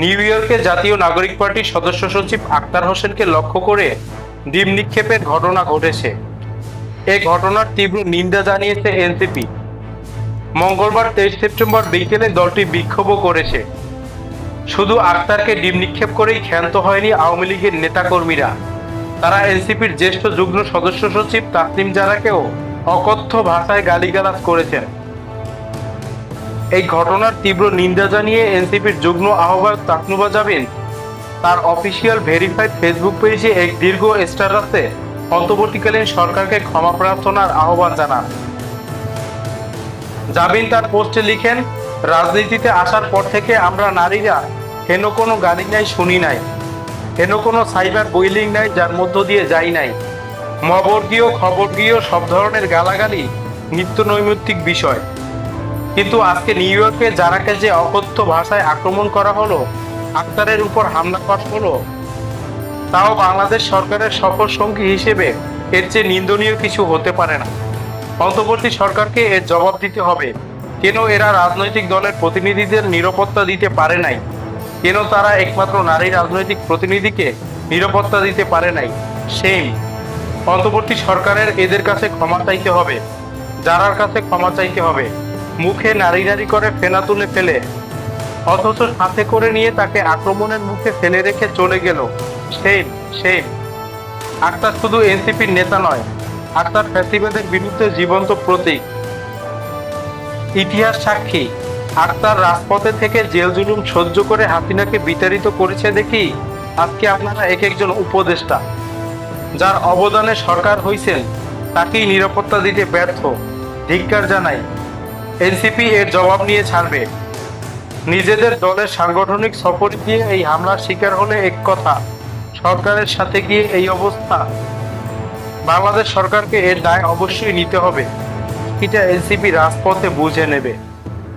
New ইয়র্কে জাতীয় নাগরিক পার্টির সদস্য সচিব আক্তার হোসেনকে লক্ষ্য করে ডিম নিক্ষেপের ঘটনা ঘটেছে। এই ঘটনার তীব্র নিন্দা জানিয়েছে এনসিপি। মঙ্গলবার তেইশ সেপ্টেম্বর বিকেলে দলটি বিক্ষোভও করেছে। শুধু আক্তারকে ডিম নিক্ষেপ করেই ক্ষান্ত হয়নি আওয়ামী লীগের নেতাকর্মীরা। তারা এনসিপির জ্যেষ্ঠ যুগ্ম সদস্য সচিব তাসলিম জারাকেও অকথ্য ভাষায় গালিগালাজ করেছেন। এই ঘটনার তীব্র নিন্দা জানিয়ে এনসিপির যুগ্ম আহ্বায়ক তাকনুবা জাবিন তার অফিসিয়াল ভেরিফাইড ফেসবুক পেজে এক দীর্ঘ স্ট্যাটাসে অন্তর্বর্তীকালীন সরকারকে ক্ষমা প্রার্থনার আহ্বান জানান। জাবিন তার পোস্টে লিখেন, রাজনীতিতে আসার পর থেকে আমরা নারীরা হেন কোনো গালি নাই, শুনি নাই, হেন কোনো সাইবার বইলিং নাই, যার মধ্য দিয়ে যাই নাই। মবর্গীয়, খবরগীয় সব ধরনের গালাগালি নিত্য নৈমিত্তিক বিষয়। কিন্তু আজকে নিউ ইয়র্কে যারাকে যে অকথ্য ভাষায় আক্রমণ করা হলো, আক্তারের উপর হামলা করা হলো, তাও বাংলাদেশ সরকারের সফর সঙ্গী হিসেবে এর চেয়ে নিন্দনীয় কিছু হতে পারে না। অন্তর্বর্তী সরকারকে এর জবাব দিতে হবে। কেন এরা রাজনৈতিক দলের প্রতিনিধিদের নিরাপত্তা দিতে পারে নাই? কেন তারা একমাত্র নারী রাজনৈতিক প্রতিনিধিকে নিরাপত্তা দিতে পারে নাই? সেম অন্তর্বর্তী সরকারের এদের কাছে ক্ষমা চাইতে হবে। যারার কাছে ক্ষমা চাইতে হবে? মুখে নারী নারী করে ফেনা তুলে ফেলে। অথচ সাথে করে নিয়ে তাকে আক্রমণের মুখে ফেলে রেখে চলে গেল। সেই সেই আক্তার শুধু এনসিপির নেতা নয়, আক্তার ফ্যাসিবাদের বিরুদ্ধে জীবন্ত প্রতীক। ইতিহাস সাক্ষী, আক্তার রাজপথে থেকে জেল জুলুম সহ্য করে হাসিনাকে বিতাড়িত করেছে দেখি আজকে আপনারা এক একজন উপদেষ্টা। যার অবদানে সরকার হইছেন, তাকেই নিরাপত্তা দিতে ব্যর্থ। ধিক্কার জানাই। এনসিপি এর জবাব নিয়ে ছাড়বে। নিজেদের দলের সাংগঠনিক সফর দিয়ে এই হামলার শিকার হলে এক কথা, সরকারের সাথে গিয়ে এই অবস্থা। বাংলাদেশ সরকারকে এর দায় অবশ্যই নিতে হবে। এটা এনসিপি রাজপথে বুঝে নেবে।